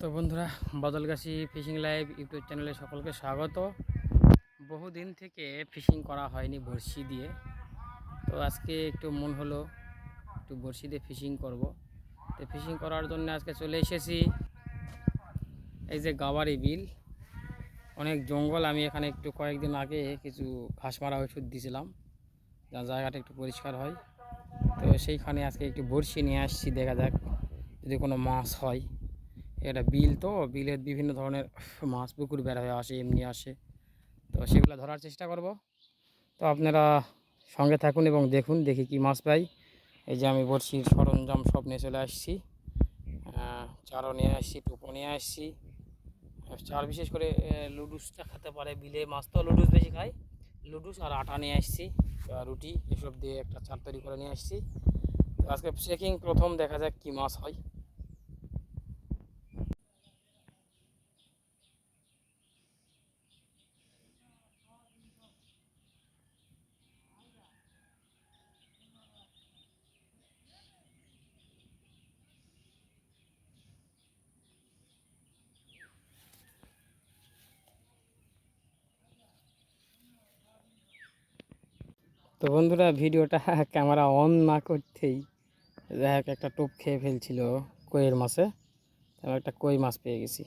তো বন্ধুরা Badalgachhi fishing live YouTube চ্যানেলে সকলকে স্বাগত। বহুদিন থেকে ফিশিং করা হয়নি বড়শি দিয়ে। তো আজকে একটু মন হলো একটু বড়শি দিয়ে ফিশিং করব। তো ফিশিং করার জন্য আজকে চলে এসেছি এই যে গাওয়ারি বিল। অনেক জঙ্গল, আমি এখানে একটু কয়েকদিন আগে কিছু ঘাস মারা ওষুধ দিয়েছিলাম যা জায়গাটা একটু পরিষ্কার হয়। তো সেইখানে আজকে একটু বড়শি নিয়ে আসছি, দেখা যাক যদি কোনো মাছ হয়। এটা বিল তো, বিলের বিভিন্ন ধরনের মাছ, পুকুর বের হয়ে আসে, এমনি আসে। তো সেগুলো ধরার চেষ্টা করব। তো আপনারা সঙ্গে থাকুন এবং দেখুন, দেখি কি মাছ পাই। এই যে আমি বড়শির সরঞ্জাম সব নিয়ে চলে আসছি। চারও নিয়ে আসছি, টোপো নিয়ে আসছি। চার বিশেষ করে লুডুসটা খেতে পারে বিলে। মাছ তো লুডুস বেশি খায় লুডুস আর আটা নিয়ে আসছি রুটি এসব দিয়ে একটা চার তৈরি করে নিয়ে আসছি। আজকে চেকিং প্রথম দেখা যাক কি মাছ হয়। তো বন্ধুরা ভিডিওটা ক্যামেরা অন না করতেই দেখ একটা টোপ খেয়ে ফেলছিল কইয়ের মাছে একটা কই মাছ পেয়ে গেছি।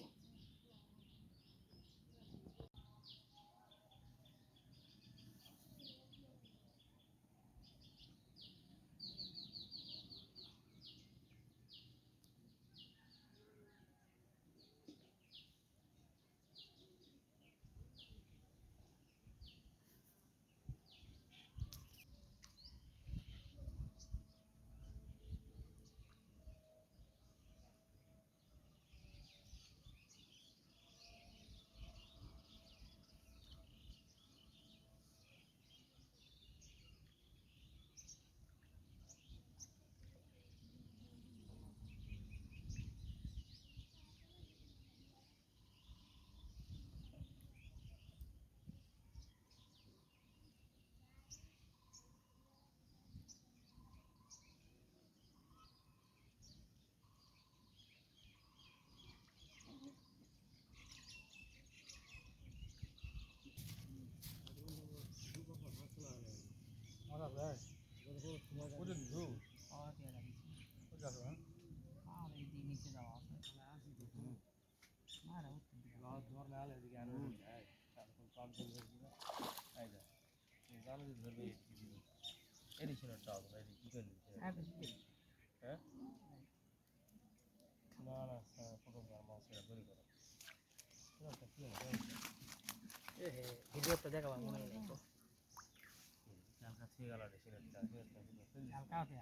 ভিডিও তো দেখাবার মনে নেই তো। হালকা আছে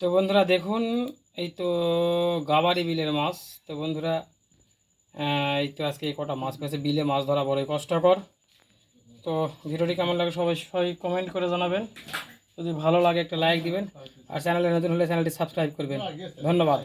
তো বন্ধুরা দেখুন, এই তো গাবারি বিলের মাছ। তো বন্ধুরা এই তো আজকে এই কটা মাছ পেয়েছে। বিলে মাছ ধরা বড়ই কষ্টকর। তো ভিডিওটি কেমন লাগে সবাই সবাই কমেন্ট করে জানাবেন। যদি ভালো লাগে একটা লাইক দিবেন। আর চ্যানেলে নতুন হলে চ্যানেলটি সাবস্ক্রাইব করবেন। ধন্যবাদ।